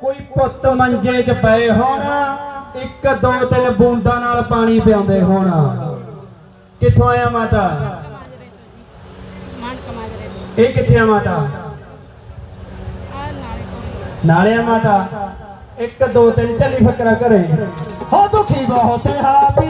ਕੋਈ ਪੁੱਤ ਮੰਜੇ 'ਚ ਪਏ ਹੋਣ ਇੱਕ ਦੋ ਤਿੰਨ ਬੂੰਦਾਂ ਨਾਲ ਪਾਣੀ ਪਿਆਉਂਦੇ ਹੋਣ। ਕਿੱਥੋਂ ਆਇਆ ਮਾਤਾ? ਇਹ ਕਿੱਥੇ ਆ ਮਾਤਾ? ਨਾਲੇ ਆ। ਮਾਤਾ। ਇੱਕ ਦੋ ਤਿੰਨ ਚੱਲੀ ਫਕਰਾ ਘਰੇ। ਹੋ ਦੁਖੀ ਬਹੁਤ ਹੈ ਪੀਰਾ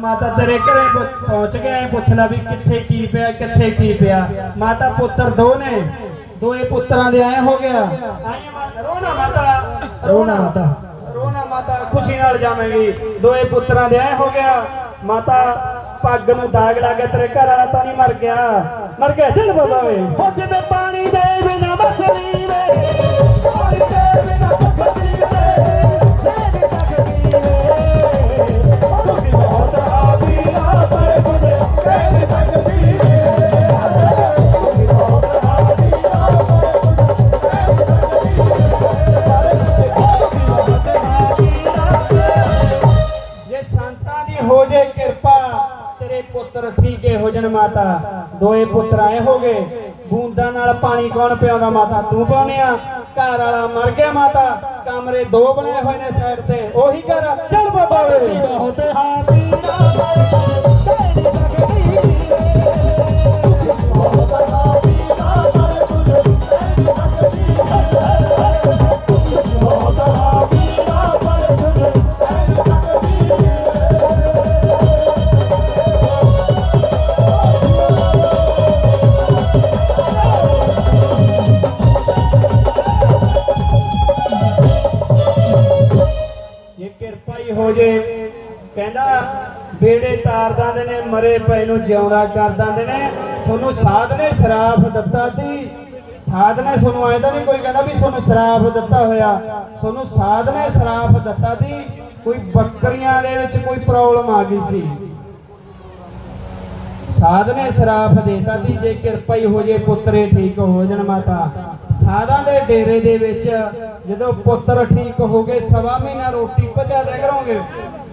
ਮਾਤਾ ਤੇਰੇ ਘਰੇ ਪਹੁੰਚ ਐ ਪੁੱਛ ਲੈ ਵੀ ਕਿੱਥੇ ਕੀ ਪਿਆ ਕਿੱਥੇ ਕੀ ਪਿਆ। ਮਾਤਾ ਪੁੱਤਰ ਦੋ ਨੇ ਦੋਏ ਪੁੱਤਰਾਂ ਦੇ ਆਏ ਹੋ ਗਿਆ। ਮਾਤਾ ਰੋਣਾ ਮਾਤਾ ਰੋਣਾ। ਮਾਤਾ। ਰੋਣਾ ਮਾਤਾ ਖੁਸ਼ੀ ਨਾਲ ਜਾਵੇਂਗੀ। ਦੋਏ ਪੁੱਤਰਾਂ ਦੇ ਆਏ ਹੋ ਗਿਆ। ਮਾਤਾ ਪੱਗ ਨੂੰ ਦਾਗ ਲੱਗ ਗਿਆ ਤੇਰੇ ਘਰ ਵਾਲਾ ਤਾਂ ਨਹੀਂ ਮਰ ਗਿਆ। ਮਰ ਗਿਆ ਚੱਲ ਬਾਬਾ ਵੇ। ਹੋ ਜਿਵੇਂ ਪਾਣੀ ਦੇ ਬਿਨਾ ਬਸਣੀ ਦੀ ਹੋ ਜੇ ਕਿਰਪਾ, ਤੇਰੇ ਪੁੱਤਰ ਠੀਕੇ ਹੋ ਜਣ ਮਾਤਾ। ਦੋਏ ਪੁੱਤਰ ਆਏ ਹੋਗੇ। ਬੂੰਦਾਂ ਨਾਲ ਪਾਣੀ ਕੌਣ ਪਿਆਉਂਦਾ ਮਾਤਾ? ਤੂੰ ਪਾਉਣਿਆ ਘਰ ਵਾਲਾ ਮਰ ਗਿਆ ਮਾਤਾ। ਕਮਰੇ ਦੋ ਬਣਾਏ ਹੋਏ ਨੇ ਸਾਈਡ ਤੇ। ਉਹੀ ਘਰ ਚੱਲ ਬਾਬਾ। ਵੇ ਬਹੁਤ ਹੈ ਹੀ ਹੋ ਜੇ। ਕਹਿੰਦਾ, ਬੇੜੇ ਤਾਰ ਦਿੰਦੇ ਨੇ, ਮਰੇ ਪਏ ਨੂੰ ਜਿਉਂਦਾ ਕਰ ਦਿੰਦੇ ਨੇ। ਤੁਹਾਨੂੰ ਸਾਧ ਨੇ ਸ਼ਰਾਫ ਦਿੱਤਾ ਸੀ ਸਾਧ ਨੇ ਤੁਹਾਨੂੰ ਐਂ ਤਾਂ ਨਹੀਂ ਕੋਈ ਕਹਿੰਦਾ ਵੀ ਤੁਹਾਨੂੰ ਸ਼ਰਾਫ ਦਿੱਤਾ ਹੋਇਆ। ਤੁਹਾਨੂੰ ਸਾਧ ਨੇ ਸ਼ਰਾਫ ਦਿੱਤਾ ਸੀ ਕੋਈ ਬੱਕਰੀਆਂ ਦੇ ਵਿੱਚ ਕੋਈ ਪ੍ਰੋਬਲਮ ਆ ਗਈ ਸੀ। ਸਾਧ ਨੇ ਸ਼ਰਾਫ ਦੇਤਾ ਸੀ ਜੇ ਕਿਰਪਾ ਹੀ ਹੋ ਜੇ ਪੁੱਤਰੇ ਠੀਕ ਹੋ ਜਾਣ ਮਾਤਾ। ਸਾਧਾਂ ਦੇ ਡੇਰੇ ਦੇ ਵਿੱਚ ਜਦੋਂ ਪੁੱਤਰ ਠੀਕ ਹੋ ਗਏ ਸਵਾ ਮਹੀਨਾ ਰੋਟੀ ਪਚਾ ਦਿਆ ਕਰੋਗੇ।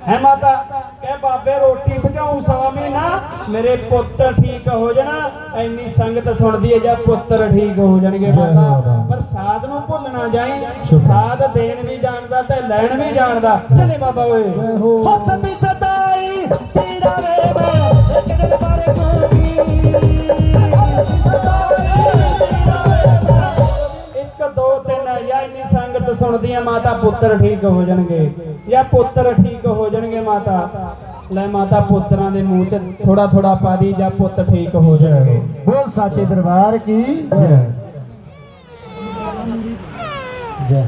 ਹੈ ਮਾਤਾ? ਕਹੇ ਬਾਬੇ ਰੋਟੀ ਪਚਾਉ ਸਵਾ ਮਹੀਨਾ? ਮੇਰੇ ਪੁੱਤਰ ਠੀਕ ਹੋ ਜਾਣਾ ਐਨੀ ਸੰਗਤ ਸੁਣਦੀ ਹੈ ਜਾਂ ਪੁੱਤਰ ਠੀਕ ਹੋ ਜਾਣਗੇ ਮਾਤਾ। ਪਰ ਸਾਧ ਨੂੰ ਭੁੱਲਣਾ ਜਾਈ ਸਾਧ ਦੇਣ ਵੀ ਜਾਣਦਾ ਤੇ ਲੈਣ ਵੀ ਜਾਣਦਾ। ਚੱਲੇ ਬਾਬਾ ਓਏ। ਹੋ ਸਭੀ ਸਦਾਈ ਵੇ ਸੁਣਦੀ ਆ ਮਾਤਾ, ਪੁੱਤਰ ਠੀਕ ਹੋ ਜਾਣਗੇ। ਜਾਂ ਪੁੱਤਰ ਠੀਕ ਹੋ ਜਾਣਗੇ ਮਾਤਾ, ਲੈ ਮਾਤਾ ਪੁੱਤਰਾਂ ਦੇ ਮੂੰਹ 'ਚ ਥੋੜਾ ਥੋੜਾ ਪਾ ਦੀ ਜਾਂ ਪੁੱਤ ਠੀਕ ਹੋ ਜਾਣਗੇ ਬੋਲ ਸਾਚੇ ਦਰਬਾਰ ਕੀ? ਜੈ। ਜੈ।